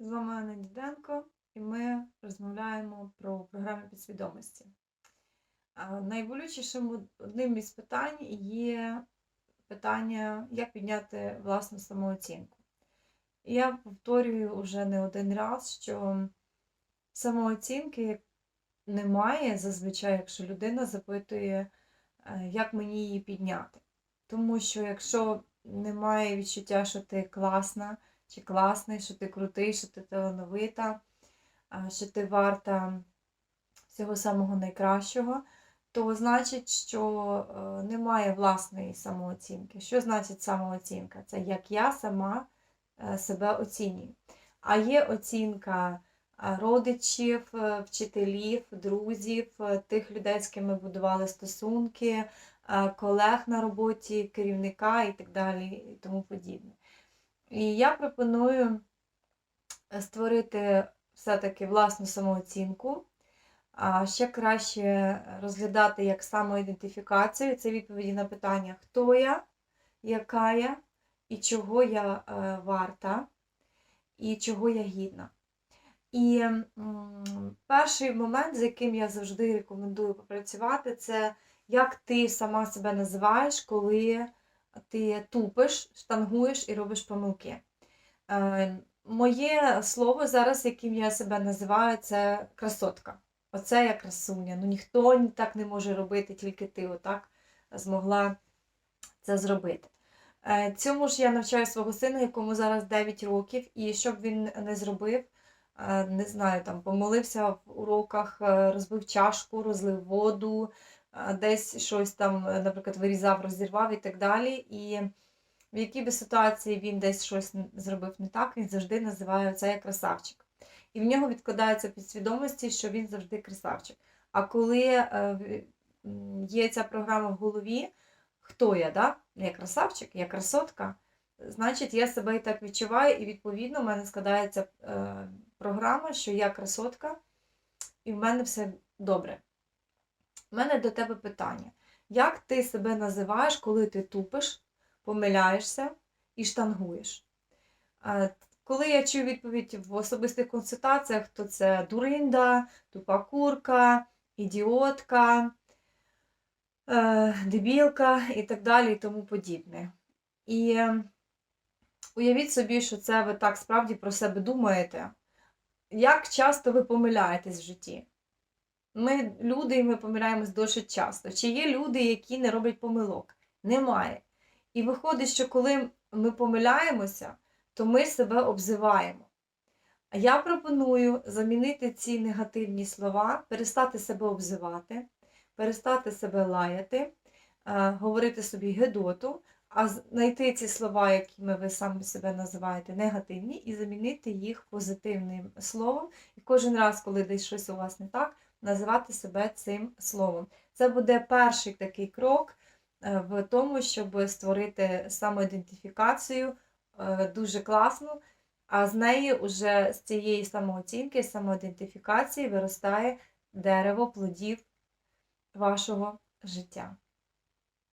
З вами Анна Діденко, і ми розмовляємо про програми підсвідомості. Найболючішим одним із питань є питання, як підняти власну самооцінку. Я повторюю вже не один раз, що самооцінки немає зазвичай, якщо людина запитує, е, як мені її підняти. Тому що якщо немає відчуття, що ти класна, чи класний, що ти крутий, що ти талановита, що ти варта всього самого найкращого, то значить, що е, немає власної самооцінки. Що значить самооцінка? Це як я сама е, себе оцінюю. А є оцінка е, родичів, вчителів, друзів, тих людей, з ким ми будували стосунки, колег на роботі, керівника і так далі, і тому подібне. І я пропоную е, створити все-таки власну самооцінку, а ще краще розглядати як самоідентифікацію. Це відповіді на питання, хто я, яка я і чого я е, варта, і чого я гідна. І перший момент, з яким я завжди рекомендую попрацювати, це як ти сама себе називаєш, коли ти тупиш, штангуєш і робиш помилки. Е, Моє слово зараз, яким я себе називаю, це красотка. Оце я красуня. Ну ніхто так не може робити, тільки ти отак змогла це зробити. Е, Цьому ж я навчаю свого сина, якому зараз 9 років, і щоб він не зробив, е, не знаю, там помолився в уроках, розбив чашку, розлив воду, десь щось там, е, наприклад, вирізав, розірвав і так далі. І в якій би ситуації він десь щось зробив не так, він завжди називає це як красавчик. І в нього відкладається підсвідомості, що він завжди красавчик. А коли е, є ця програма в голові, хто я, да? я красавчик, я красотка, значить я себе і так відчуваю, і відповідно в мене складається е, програма, що я красотка, і в мене все добре. У мене до тебе питання. Як ти себе називаєш, коли ти тупиш, помиляєшся і штангуєш? Коли я чую відповідь в особистих консультаціях, то це дуринда, тупа курка, ідіотка, е, дебілка і так далі, і тому подібне. І е, уявіть собі, що це ви так справді про себе думаєте. Як часто ви помиляєтесь в житті? Ми люди, і ми помиляємось досить часто. Чи є люди, які не роблять помилок? Немає. І виходить, що коли ми помиляємося, то ми себе обзиваємо. А я пропоную замінити ці негативні слова, перестати себе обзивати, перестати себе лаяти, е, говорити собі гедоту, а знайти ці слова, якими ви самі себе називаєте негативні, і замінити їх позитивним словом. І кожен раз, коли десь щось у вас не так, називати себе цим словом. Це буде перший такий крок е, в тому, щоб створити самоідентифікацію е, дуже класну, а з неї вже з цієї самооцінки, самоідентифікації виростає дерево плодів вашого життя.